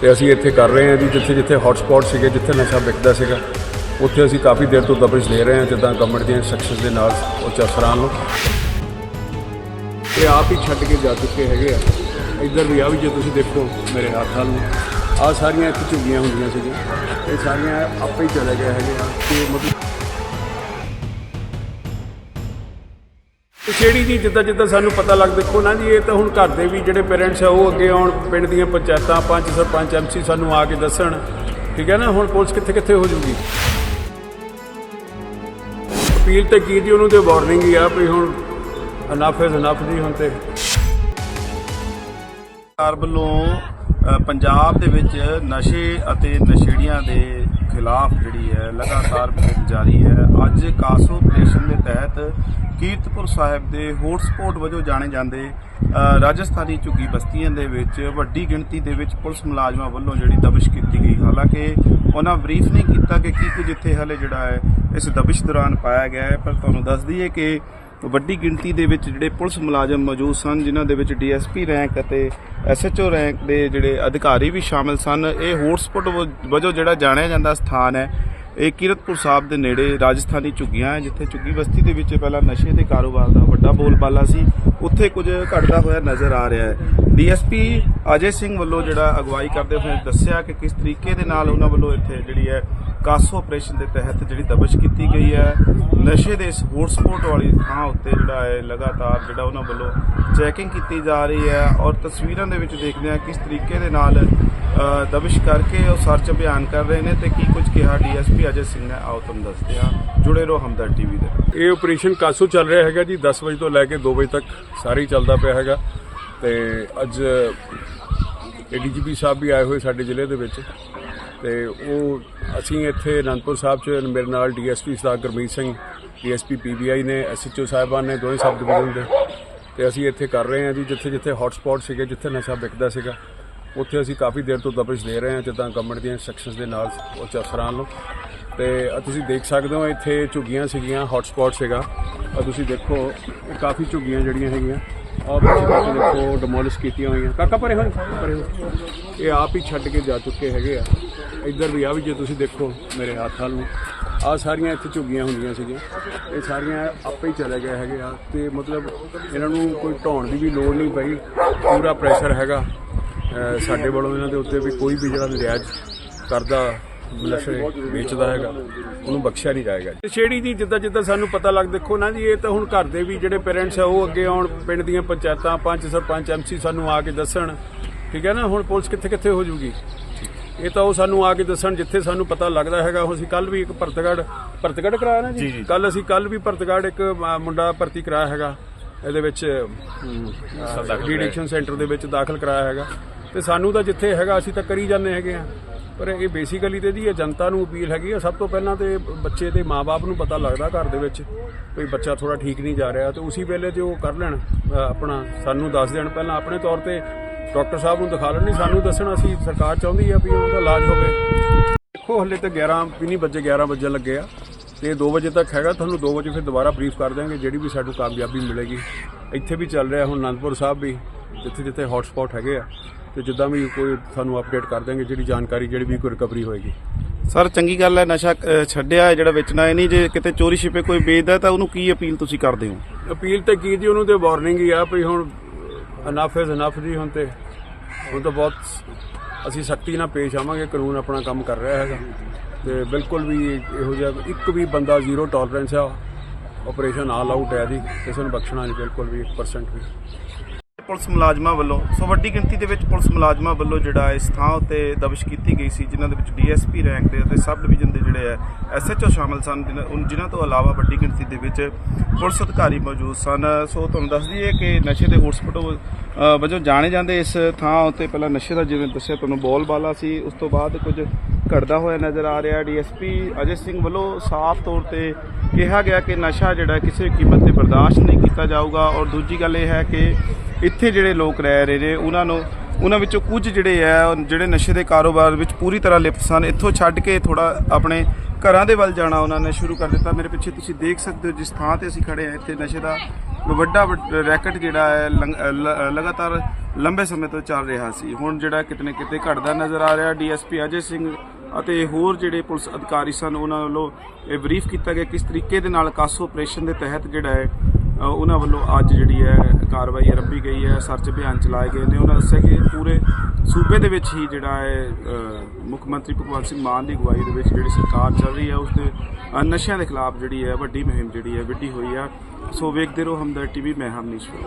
ਤੇ ਅਸੀਂ ਇੱਥੇ ਕਰ ਰਹੇ ਹਾਂ ਜੀ, ਜਿੱਥੇ ਜਿੱਥੇ ਹੌਟ ਸਪੌਟ ਸੀਗੇ, ਜਿੱਥੇ ਨਸ਼ਾ ਵਿਕਦਾ ਸੀਗਾ, ਉੱਥੇ ਅਸੀਂ ਕਾਫੀ ਦੇਰ ਤੋਂ ਦਬਿਸ਼ ਦੇ ਰਹੇ ਹਾਂ, ਜਿੱਦਾਂ ਗਵਰਨਮੈਂਟ ਦੀਆਂ ਇੰਸਟਰਕਸ਼ਨਸ ਦੇ ਨਾਲ ਉੱਚ ਅਫਸਰਾਂ ਨੂੰ। ਇਹ ਆਪ ਹੀ ਛੱਡ ਕੇ ਜਾ ਚੁੱਕੇ ਹੈਗੇ ਆ। ਇੱਧਰ ਵੀ ਆ ਵੀ ਜੇ ਤੁਸੀਂ ਦੇਖੋ ਮੇਰੇ ਹੱਥ ਵੱਲ ਨੂੰ। ਆ ਸਾਰੀਆਂ ਇੱਕ ਝੁੱਗੀਆਂ ਹੁੰਦੀਆਂ ਸੀਗੀਆਂ। ਇਹ ਸਾਰੀਆਂ ਆਪੇ ਹੀ ਚਲੇ ਗਏ ਹੈਗੇ ਆ। ਤੇ ਮਤਲਬ ਕਿਹੜੀ ਜੀ, ਜਿੱਦਾਂ ਜਿੱਦਾਂ ਸਾਨੂੰ ਪਤਾ ਲੱਗ ਦੇਖੋ ਨਾ ਜੀ, ਇਹ ਤਾਂ ਹੁਣ ਘਰ ਦੇ ਵੀ ਜਿਹੜੇ ਪੇਰੈਂਟਸ ਆ, ਉਹ ਅੱਗੇ ਆਉਣ, ਪਿੰਡ ਦੀਆਂ ਪੰਚਾਇਤਾਂ ਪੰਚ ਸਰਪੰਚ ਐਮਸੀ ਸਾਨੂੰ ਆ ਕੇ ਦੱਸਣ। ਠੀਕ ਹੈ ਨਾ? ਹੁਣ ਪੁਲਿਸ ਕਿੱਥੇ ਕਿੱਥੇ ਹੋ ਜੂਗੀ? ਅਪੀਲ ਤੇ ਕੀ ਜੀ, ਉਹਨੂੰ ਤੇ ਵਾਰਨਿੰਗ ਹੀ ਆ ਵੀ ਹੁਣ ਅਨਫ ਇਜ਼ ਅਨਫ ਜੀ ਹੁਣ ਤੇ। ਸਰਕਾਰ ਵੱਲੋਂ ਪੰਜਾਬ ਦੇ ਵਿੱਚ ਨਸ਼ੇ ਅਤੇ ਨਸ਼ੇੜੀਆਂ ਦੇ ਖਿਲਾਫ ਜਿਹੜੀ ਹੈ ਲਗਾਤਾਰ ਮੁਹਿੰਮ ਜਾਰੀ ਹੈ। ਅੱਜ ਕਾਸੋ ਆਪਰੇਸ਼ਨ ਦੇ ਤਹਿਤ ਕੀਰਤਪੁਰ ਸਾਹਿਬ ਦੇ ਹੌਟਸਪੌਟ ਵਜੋਂ ਜਾਣੇ ਜਾਂਦੇ ਰਾਜਸਥਾਨੀ ਝੁੱਗੀ ਬਸਤੀਆਂ ਦੇ ਵਿੱਚ ਵੱਡੀ ਗਿਣਤੀ ਦੇ ਵਿੱਚ ਪੁਲਿਸ ਮੁਲਾਜ਼ਮਾਂ ਵੱਲੋਂ ਜਿਹੜੀ ਦਬਿਸ਼ ਕੀਤੀ ਗਈ। ਹਾਲਾਂਕਿ ਉਹਨਾਂ ਬਰੀਫ ਨਹੀਂ ਕੀਤਾ ਕਿ ਕੀ ਕੁਝ ਇੱਥੇ ਹਲੇ ਜਿਹੜਾ ਹੈ ਇਸ ਦਬਿਸ਼ ਦੌਰਾਨ ਪਾਇਆ ਗਿਆ ਹੈ, ਪਰ ਤੁਹਾਨੂੰ ਦੱਸ ਦਈਏ ਕਿ ਵੱਡੀ ਗਿਣਤੀ ਦੇ ਵਿੱਚ ਜਿਹੜੇ ਪੁਲਿਸ ਮੁਲਾਜ਼ਮ ਮੌਜੂਦ ਸਨ, ਜਿਨ੍ਹਾਂ ਦੇ ਵਿੱਚ ਡੀਐਸਪੀ ਰੈਂਕ ਅਤੇ ਐਸਐਚਓ ਰੈਂਕ ਦੇ ਜਿਹੜੇ ਅਧਿਕਾਰੀ ਵੀ ਸ਼ਾਮਿਲ ਸਨ, ਇਹ ਹੌਟਸਪੌਟ ਵਜੋਂ ਜਿਹੜਾ ਜਾਣਿਆ ਜਾਂਦਾ ਸਥਾਨ ਹੈ, ਇਹ ਕੀਰਤਪੁਰ ਸਾਹਿਬ ਦੇ ਨੇੜੇ ਰਾਜਸਥਾਨੀ ਝੁੱਗੀਆਂ ਹੈ, ਜਿੱਥੇ ਝੁੱਗੀ ਬਸਤੀ ਦੇ ਵਿੱਚ ਪਹਿਲਾਂ ਨਸ਼ੇ ਦੇ ਕਾਰੋਬਾਰ ਦਾ ਵੱਡਾ ਬੋਲਬਾਲਾ ਸੀ, ਉੱਥੇ ਕੁਝ ਘਟਦਾ ਹੋਇਆ ਨਜ਼ਰ ਆ ਰਿਹਾ ਹੈ। ਡੀਐਸਪੀ ਅਜੇ ਸਿੰਘ ਵੱਲੋਂ ਜਿਹੜਾ ਅਗਵਾਈ ਕਰਦੇ ਹੋਏ ਦੱਸਿਆ ਕਿ ਕਿਸ ਤਰੀਕੇ ਦੇ ਨਾਲ ਉਹਨਾਂ ਵੱਲੋਂ ਇੱਥੇ ਜਿਹੜੀ ਹੈ ਕਾਸੋ ਆਪਰੇਸ਼ਨ ਦੇ ਤਹਿਤ ਜਿਹੜੀ ਦਬਸ਼ ਕੀਤੀ ਗਈ ਹੈ। ਨਸ਼ੇ ਦੇ ਸਪੋਰਟ ਸਪੋਰਟ ਵਾਲੀ ਥਾਂ ਉੱਤੇ ਜਿਹੜਾ ਹੈ ਲਗਾਤਾਰ ਜਿਹੜਾ ਉਹਨਾਂ ਵੱਲੋਂ ਚੈਕਿੰਗ ਕੀਤੀ ਜਾ ਰਹੀ ਹੈ ਔਰ ਤਸਵੀਰਾਂ ਦੇ ਵਿੱਚ ਦੇਖਦੇ ਹਾਂ ਕਿਸ ਤਰੀਕੇ ਦੇ ਨਾਲ ਅ, ਦਬਿਸ਼ ਕਰਕੇ ਉਹ ਸਰਚ ਅਭਿਆਨ ਕਰ ਰਹੇ ਨੇ ਤੇ ਕੀ ਕੁਝ ਕਿਹਾ ਡੀਐਸਪੀ ਅਜੇ ਸਿੰਘ ਨੇ। ਆਓ ਤੁਹਾਨੂੰ ਦੱਸਦੇ ਹਾਂ। ਜੁੜੇ ਰਹੋ ਹਮਦਰ ਟੀਵੀ ਦੇ ਇਹ ਆਪਰੇਸ਼ਨ ਕਾਸੋ ਚੱਲ ਰਿਹਾ ਹੈਗਾ ਜੀ। 10 ਵਜੇ ਤੋਂ ਲੈ ਕੇ 2 ਵਜੇ ਤੱਕ ਸਾਰੀ ਚੱਲਦਾ ਪਿਆ ਹੈਗਾ ਤੇ ਅੱਜ ਏਡੀਜੀਪੀ ਸਾਹਿਬ ਵੀ ਆਏ ਹੋਏ ਸਾਡੇ ਜ਼ਿਲ੍ਹੇ ਦੇ ਵਿੱਚ ਤੇ ਉਹ ਅਸੀਂ ਇੱਥੇ ਅਨੰਦਪੁਰ ਸਾਹਿਬ 'ਚ ਮੇਰੇ ਨਾਲ DSP Sardar Gurmeet Singh DSP PBI ਨੇ ਐਸਐਚਓ ਸਾਹਿਬਾਨ ਨੇ, ਦੋਵੇਂ ਸਬ ਡਿਵੀਜ਼ਨ ਦੇ। ਤੇ ਅਸੀਂ ਇੱਥੇ ਕਰ ਰਹੇ ਹਾਂ ਜੀ, ਜਿੱਥੇ ਜਿੱਥੇ ਹੌਟ ਸਪੌਟ ਸੀਗੇ, ਜਿੱਥੇ ਨਸ਼ਾ ਵਿਕਦਾ ਸੀਗਾ, ਉੱਥੇ ਅਸੀਂ ਕਾਫੀ ਦੇਰ ਤੋਂ ਦਬਸ਼ ਦੇ ਰਹੇ ਹਾਂ, ਜਿੱਦਾਂ ਗਵਰਨਮੈਂਟ ਦੀਆਂ ਇੰਸਟਰਕਸ਼ਨਸ ਦੇ ਨਾਲ ਉੱਚ ਅਫਸਰਾਂ ਨੂੰ। ਤੇ ਤੁਸੀਂ ਦੇਖ ਸਕਦੇ ਹੋ, ਇੱਥੇ ਝੁੱਗੀਆਂ ਸੀਗੀਆਂ ਹੌਟ ਸਪੌਟ ਸੀਗਾ। ਆ ਤੁਸੀਂ ਦੇਖੋ, ਇਹ ਕਾਫੀ ਝੁੱਗੀਆਂ ਜਿਹੜੀਆਂ ਹੈਗੀਆਂ। ਆਹ ਦੇਖੋ ਡਿਮੋਲਿਸ਼ ਕੀਤੀਆਂ ਹੋਈਆਂ। ਕਾਕਾ, ਪਰੇ ਹੋਣ ਪਰੇ ਹੋ ਇਹ ਆਪ ਹੀ ਛੱਡ ਕੇ ਜਾ ਚੁੱਕੇ ਹੈਗੇ ਆ। ਇੱਧਰ ਵੀ ਆ ਵੀ ਜੇ ਤੁਸੀਂ ਦੇਖੋ ਮੇਰੇ ਹੱਥ ਵੱਲ ਨੂੰ। ਆ ਸਾਰੀਆਂ ਇੱਥੇ ਝੁੱਗੀਆਂ ਹੁੰਦੀਆਂ ਸੀਗੀਆਂ। ਇਹ ਸਾਰੀਆਂ ਆਪੇ ਹੀ ਚਲੇ ਗਏ ਹੈਗੇ ਆ। ਤੇ ਮਤਲਬ ਇਹਨਾਂ ਨੂੰ ਕੋਈ ਢਾਉਣ ਦੀ ਵੀ ਲੋੜ ਨਹੀਂ ਪਈ। ਪੂਰਾ ਪ੍ਰੈਸ਼ਰ ਹੈਗਾ। ਸਾਡੇ ਵੱਲੋਂ ਇਹਨਾਂ ਦੇ ਉੱਤੇ ਵੀ ਕੋਈ ਵੀ ਜਿਹੜਾ ਨਜਾਇਜ਼ ਕਰਦਾ ਨਸ਼ੇ ਵੇਚਦਾ ਹੈਗਾ ਉਹਨੂੰ ਬਖਸ਼ਿਆ ਨਹੀਂ ਜਾਏਗਾ। ਛੇੜੀ ਜੀ ਜਿੱਦਾਂ ਜਿੱਦਾਂ ਸਾਨੂੰ ਪਤਾ ਲੱਗ ਦੇਖੋ ਨਾ ਜੀ ਇਹ ਤਾਂ ਹੁਣ ਘਰ ਦੇ ਵੀ ਜਿਹੜੇ ਪੇਰੈਂਟਸ ਆ ਉਹ ਅੱਗੇ ਆਉਣ ਪਿੰਡ ਦੀਆਂ ਪੰਚਾਇਤਾਂ ਪੰਚ ਸਰਪੰਚ ਐਮਸੀ ਸਾਨੂੰ ਆ ਕੇ ਦੱਸਣ। ਠੀਕ ਹੈ ਨਾ ਹੁਣ ਪੁਲਿਸ ਕਿੱਥੇ ਕਿੱਥੇ ਹੋ ਜੂਗੀ? ਇਹ ਤਾਂ ਉਹ ਸਾਨੂੰ ਆ ਕੇ ਦੱਸਣ ਜਿੱਥੇ ਸਾਨੂੰ ਪਤਾ ਲੱਗਦਾ ਹੈਗਾ ਉਹ ਅਸੀਂ ਕੱਲ ਵੀ ਇੱਕ ਭਰਤਗੜ ਭਰਤਗੜ ਕਰਾਇਆ ਨਾ ਜੀ? ਕੱਲ ਅਸੀਂ ਕੱਲ ਵੀ ਭਰਤਗੜ ਇੱਕ ਮੁੰਡਾ ਭਰਤੀ ਕਰਾਇਆ ਹੈਗਾ। ਇਹਦੇ ਵਿੱਚ ਡੀਡਿਕਸ਼ਨ ਸੈਂਟਰ ਦੇ ਵਿੱਚ ਦਾਖਲ ਕਰਾਇਆ ਹੈਗਾ। ਤੇ ਸਾਨੂੰ ਤਾਂ ਜਿੱਥੇ ਹੈਗਾ ਅਸੀਂ ਤਾਂ ਕਰੀ ਜਾਂਦੇ ਹੈਗੇ ਆ। ਪਰ ਇਹ ਬੇਸਿਕਲੀ ਤੇ ਜੀ ਇਹ ਜਨਤਾ ਨੂੰ ਅਪੀਲ ਹੈਗੀ ਆ, ਸਭ ਤੋਂ ਪਹਿਲਾਂ ਤੇ ਬੱਚੇ ਦੇ ਮਾਪੇ ਨੂੰ ਪਤਾ ਲੱਗਦਾ ਘਰ ਦੇ ਵਿੱਚ ਵੀ ਬੱਚਾ ਥੋੜਾ ਠੀਕ ਨਹੀਂ ਜਾ ਰਿਹਾ ਤੇ ਉਸੇ ਵੇਲੇ ਤੇ ਉਹ ਕਰ ਲੈਣ ਆਪਣਾ ਸਾਨੂੰ ਦੱਸ ਦੇਣ। ਪਹਿਲਾਂ ਆਪਣੇ ਤੌਰ ਤੇ ਡਾਕਟਰ ਸਾਹਿਬ ਨੂੰ ਦਿਖਾ ਲੈਣ, ਨਹੀਂ ਸਾਨੂੰ ਦੱਸਣ, ਅਸੀਂ ਸਰਕਾਰ ਚਾਹੁੰਦੀ ਆ ਵੀ ਉਹਦਾ ਇਲਾਜ ਹੋਵੇ। ਦੇਖੋ, ਹਲੇ ਤਾਂ 11 ਵੀ ਨਹੀਂ ਵੱਜੇ 11 ਵੱਜਣ ਲੱਗੇ ਆ ਤੇ 2 ਵਜੇ ਤੱਕ ਹੈਗਾ, ਤੁਹਾਨੂੰ 2 ਵਜੇ ਫਿਰ ਦੁਬਾਰਾ ਬਰੀਫ ਕਰ ਦਾਂਗੇ ਜਿਹੜੀ ਵੀ ਸਾਨੂੰ ਕਾਮਯਾਬੀ ਮਿਲੇਗੀ। ਇੱਥੇ ਵੀ ਚੱਲ ਰਿਹਾ ਹੁਣ ਅਨੰਦਪੁਰ ਸਾਹਿਬ ਵੀ ਜਿੱਥੇ ਜਿੱਥੇ ਹੌਟ ਸਪੌਟ ਹੈਗੇ ਆ। ਤੇ ਜਿੱਦਾਂ ਵੀ ਕੋਈ ਤੁਹਾਨੂੰ ਅਪਡੇਟ ਕਰ ਦਾਂਗੇ ਜਿਹੜੀ ਜਾਣਕਾਰੀ ਜਿਹੜੀ ਵੀ ਕੋਈ ਰਿਕਵਰੀ ਹੋਏਗੀ। ਸਰ ਚੰਗੀ ਗੱਲ ਹੈ ਨਸ਼ਾ ਛੱਡਿਆ ਹੈ ਜਿਹੜਾ ਵੇਚਣਾ ਹੈ ਨਹੀਂ। ਜੇ ਕਿਤੇ ਚੋਰੀ ਛਿਪੇ ਕੋਈ ਵੇਚਦਾ ਤਾਂ ਉਹਨੂੰ ਕੀ ਅਪੀਲ ਤੁਸੀਂ ਕਰਦੇ ਹੋ? ਅਪੀਲ ਤੇ ਕੀ ਜੀ ਉਹਨੂੰ ਤੇ ਵਾਰਨਿੰਗ ਹੀ ਆ ਵੀ ਹੁਣ ਅਨਫ ਇਜ਼ ਅਨਫ ਜੀ ਹੁਣ ਤੇ। ਹੁਣ ਤਾਂ ਬਹੁਤ ਅਸੀਂ ਸਖਤੀ ਨਾਲ ਪੇਸ਼ ਆਵਾਂਗੇ ਕਾਨੂੰਨ ਆਪਣਾ ਕੰਮ ਕਰ ਰਿਹਾ ਹੈਗਾ। ਤੇ ਬਿਲਕੁਲ ਵੀ ਇਹੋ ਜਿਹਾ ਇੱਕ ਵੀ ਬੰਦਾ ਜ਼ੀਰੋ ਟੋਲਰੈਂਸ ਆ ਆਪਰੇਸ਼ਨ ਆਲ ਆਊਟ ਹੈ ਜੀ ਕਿਸੇ ਨੂੰ ਬਖਸ਼ਣਾ ਨਹੀਂ ਬਿਲਕੁਲ ਵੀ 1% ਵੀ। ਪੁਲਿਸ ਮੁਲਾਜ਼ਮਾਂ ਵੱਲੋਂ, ਸੋ ਵੱਡੀ ਗਿਣਤੀ ਦੇ ਵਿੱਚ ਪੁਲਿਸ ਮੁਲਾਜ਼ਮਾਂ ਵੱਲੋਂ ਜਿਹੜਾ ਇਸ ਥਾਂ ਉੱਤੇ ਦਬਿਸ਼ ਕੀਤੀ ਗਈ ਸੀ, ਜਿਨ੍ਹਾਂ ਦੇ ਵਿੱਚ ਡੀਐਸਪੀ ਰੈਂਕ ਦੇ ਅਤੇ ਸਬ ਡਿਵੀਜ਼ਨ ਦੇ ਜਿਹੜੇ ਹੈ, ਐਸਐਚਓ ਸ਼ਾਮਲ ਸਨ, ਜਿਨ੍ਹਾਂ ਜਿਨ੍ਹਾਂ ਤੋਂ ਇਲਾਵਾ ਵੱਡੀ ਗਿਣਤੀ ਦੇ ਵਿੱਚ ਪੁਲਿਸ ਅਧਿਕਾਰੀ ਮੌਜੂਦ ਸਨ। ਸੋ ਤੁਹਾਨੂੰ ਦੱਸ ਦਈਏ ਕਿ ਨਸ਼ੇ ਦੇ ਹੌਟਸਪੌਟ ਵਜੋਂ ਜਾਣੇ ਜਾਂਦੇ ਇਸ ਥਾਂ ਉੱਤੇ ਪਹਿਲਾਂ ਨਸ਼ੇ ਦਾ ਜਿਵੇਂ ਦੱਸਿਆ ਤੁਹਾਨੂੰ ਬੋਲਬਾਲਾ ਸੀ, ਉਸ ਤੋਂ ਬਾਅਦ ਕੁਝ ਘਟਦਾ ਹੋਇਆ ਨਜ਼ਰ ਆ ਰਿਹਾ ਡੀਐਸਪੀ ਅਜੇ ਸਿੰਘ ਵੱਲੋਂ ਸਾਫ਼ ਤੌਰ ਤੇ ਕਿਹਾ ਗਿਆ ਕਿ ਨਸ਼ਾ ਜਿਹੜਾ ਕਿਸੇ ਕੀਮਤ ਤੇ ਬਰਦਾਸ਼ਤ ਨਹੀਂ ਕੀਤਾ ਜਾਊਗਾ। ਔਰ ਦੂਜੀ ਗੱਲ ਇਹ ਹੈ ਕਿ ਇੱਥੇ ਜਿਹੜੇ ਲੋਕ ਰਹਿ ਰਹੇ ਨੇ, ਉਹਨਾਂ ਨੂੰ, ਉਹਨਾਂ ਵਿੱਚੋਂ ਕੁਝ ਜਿਹੜੇ ਆ, ਜਿਹੜੇ ਨਸ਼ੇ ਦੇ ਕਾਰੋਬਾਰ ਵਿੱਚ ਪੂਰੀ ਤਰ੍ਹਾਂ ਲਿਪਤ ਸਨ, ਇੱਥੋਂ ਛੱਡ ਕੇ ਥੋੜਾ ਆਪਣੇ ਘਰਾਂ ਦੇ ਵੱਲ ਜਾਣਾ ਉਹਨਾਂ ਨੇ ਸ਼ੁਰੂ ਕਰ ਦਿੱਤਾ। ਮੇਰੇ ਪਿੱਛੇ ਤੁਸੀਂ ਦੇਖ ਸਕਦੇ ਹੋ ਜਿਸ ਥਾਂ ਤੇ ਅਸੀਂ ਖੜੇ ਹਾਂ, ਇੱਥੇ ਨਸ਼ੇ ਦਾ ਵੱਡਾ ਵੱਡ- ਰੈਕਟ ਜਿਹੜਾ ਹੈ, ਲੰਗ- ਲ- ਲਗਾਤਾਰ ਲੰਬੇ ਸਮੇਂ ਤੋਂ ਚੱਲ ਰਿਹਾ ਸੀ। ਹੁਣ ਜਿਹੜਾ ਕਿਤੇ ਨਾ ਕਿਤੇ ਘਟਦਾ ਨਜ਼ਰ ਆ ਰਿਹਾ, ਡੀਐਸਪੀ ਅਜੇ ਸਿੰਘ ਅਤੇ ਹੋਰ ਜਿਹੜੇ ਪੁਲਿਸ ਅਧਿਕਾਰੀ ਸਨ, ਉਹਨਾਂ ਵੱਲੋਂ ਇਹ ਬਰੀਫ ਕੀਤਾ ਗਿਆ ਕਿਸ ਤਰੀਕੇ ਦੇ ਨਾਲ ਕਾਸੋ ਆਪਰੇਸ਼ਨ ਦੇ ਤਹਿਤ ਜਿਹੜਾ ਹੈ ਉਹਨਾਂ ਵੱਲੋਂ ਅੱਜ ਜਿਹੜੀ ਹੈ ਕਾਰਵਾਈ ਆਰੰਭੀ ਗਈ ਹੈ, ਸਰਚ ਅਭਿਆਨ ਚਲਾਏ ਗਏ ਨੇ। ਉਹਨਾਂ ਦੱਸਿਆ ਕਿ ਪੂਰੇ ਸੂਬੇ ਦੇ ਵਿੱਚ ਹੀ ਜਿਹੜਾ ਹੈ ਮੁੱਖ ਮੰਤਰੀ ਭਗਵੰਤ ਸਿੰਘ ਮਾਨ ਦੀ ਅਗਵਾਈ ਦੇ ਵਿੱਚ ਜਿਹੜੀ ਸਰਕਾਰ ਚੱਲ ਰਹੀ ਹੈ, ਉਸ ਦੇ ਨਸ਼ਿਆਂ ਦੇ ਖਿਲਾਫ ਜਿਹੜੀ ਹੈ ਵੱਡੀ ਮੁਹਿੰਮ ਜਿਹੜੀ ਹੈ ਵਿੱਢੀ ਹੋਈ ਆ। ਸੋ ਵੇਖਦੇ ਰਹੋ ਹਮਦਰ ਟੀਵੀ, ਮੈਂ ਹਮਨੀਸ਼